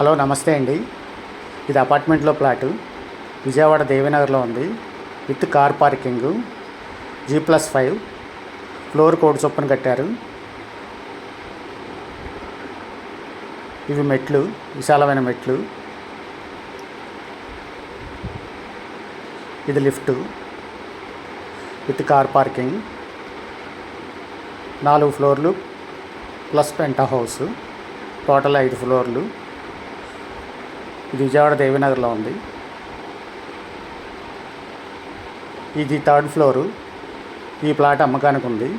Hello నమస్తే అండి. ఇది అపార్ట్మెంట్లో ప్లాటు. విజయవాడ దేవినగర్లో ఉంది. With car parking. G plus five. Floor code చొప్పున కట్టారు. ఇవి మెట్లు విశాలమైన మెట్లు. ఇది లిఫ్ట్. With car parking. నాలుగు ఫ్లోర్లు ప్లస్ పెంట హౌస్. టోటల్ ఐదు ఫ్లోర్లు. ఇది విజయవాడ దేవీనగర్లో ఉంది. ఇది థర్డ్ ఫ్లోరు. ఈ ప్లాట్ అమ్మకానికి ఉంది.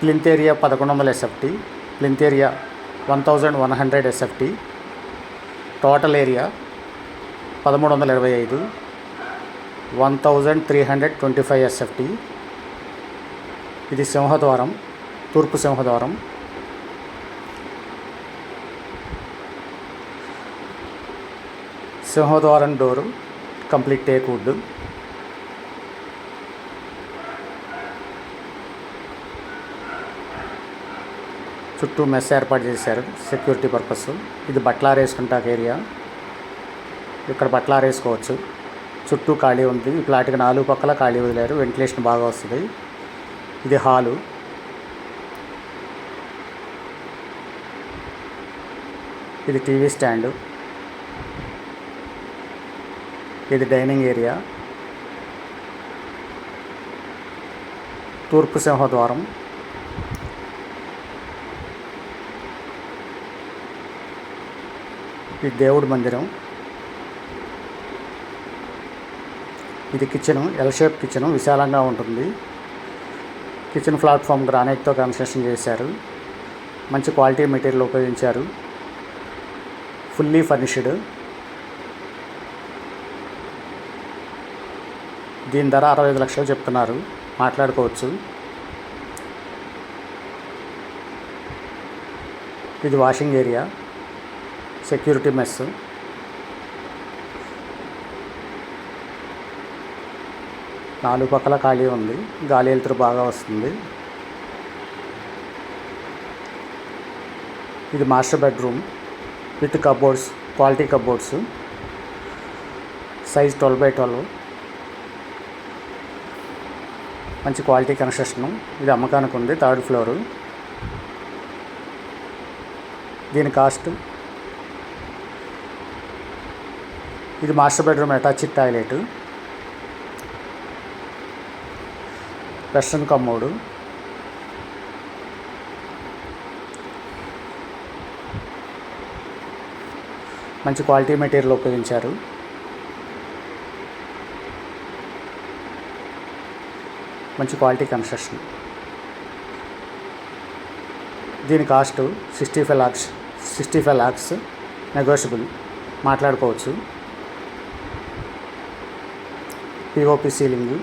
ప్లింత్ ఏరియా పదకొండు వందల SFT plinth area one thousand one hundred SFT total area పదమూడు వందల ఇరవై ఐదు one thousand three hundred twenty five SFT ఇది సింహద్వారం తూర్పు సింహద్వారం. సింహద్వారం డోరు కంప్లీట్ టేక్ వుడ్. చుట్టూ మెస్ ఏర్పాటు చేశారు సెక్యూరిటీ పర్పస్ ఇది బట్టలారేసుకుంటాక ఏరియా. ఇక్కడ బట్టలారేసుకోవచ్చు చుట్టూ ఖాళీ ఉంది. ఈ నాలుగు పక్కల ఖాళీ వదిలేరు. వెంటిలేషన్ బాగా వస్తుంది. ఇది హాలు. ఇది టీవీ స్టాండ్. ఇది డైనింగ్ ఏరియా. తూర్పు సింహద్వారం. ఇది దేవుడి మందిరం. ఇది కిచెన్ ఎల్ షేప్ కిచెన్ విశాలంగా ఉంటుంది. కిచెన్ ప్లాట్ఫామ్ గ్రానైట్తో కన్స్ట్రక్షన్ చేశారు. మంచి క్వాలిటీ మెటీరియల్ ఉపయోగించారు. Fully furnished. దీని ధర అరవై ఐదు లక్షలు చెప్తున్నారు. మాట్లాడుకోవచ్చు. ఇది వాషింగ్ ఏరియా. Security mess. నాలుగు పక్కల ఖాళీ ఉంది. గాలి వెలుతురు బాగా వస్తుంది. ఇది master bedroom with cupboards quality cupboards. Size twelve by twelve. మంచి క్వాలిటీ కన్స్ట్రక్షన్. ఇది అమ్మకానికి ఉంది థర్డ్ ఫ్లోరు. దీని కాస్ట్? ఇది master bedroom attached toilet. Western commode. మంచి క్వాలిటీ మెటీరియల్ ఉపయోగించారు. మంచి క్వాలిటీ కన్స్ట్రక్షన్. దీని cost sixty five lakhs sixty five lakhs negotiable. మాట్లాడుకోవచ్చు. POP ceiling.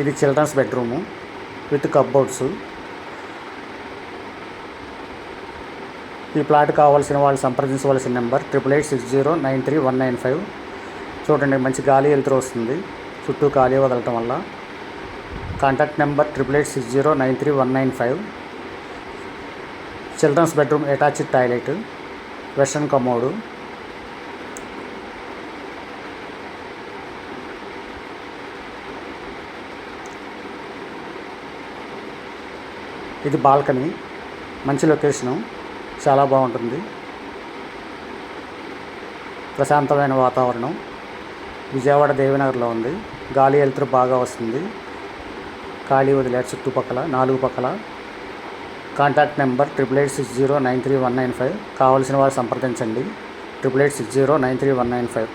ఇది చిల్డ్రన్స్ బెడ్రూము విత్ కప్బోర్డ్స్. ఈ ప్లాట్ కావాల్సిన వాళ్ళు సంప్రదించవలసిన number triple eight six zero nine three one nine five. చూడండి మంచి గాలి వెలుతురు వస్తుంది. చుట్టూ గాలి వదలటం వల్ల. Contact number triple eight six zero nine three one nine five. Children's bedroom attached toilet. Western commode. ఇది బాల్కనీ. మంచి లొకేషను. చాలా బాగుంటుంది. ప్రశాంతమైన వాతావరణం. విజయవాడ దేవినగర్లో ఉంది. గాలి వెలుతురు బాగా వస్తుంది. ఖాళీ వదిలేరు చుట్టుపక్కల నాలుగు పక్కల. Contact number triple eight six zero nine three one nine five. కావాల్సిన వారు సంప్రదించండి. Triple eight six zero nine three one nine five.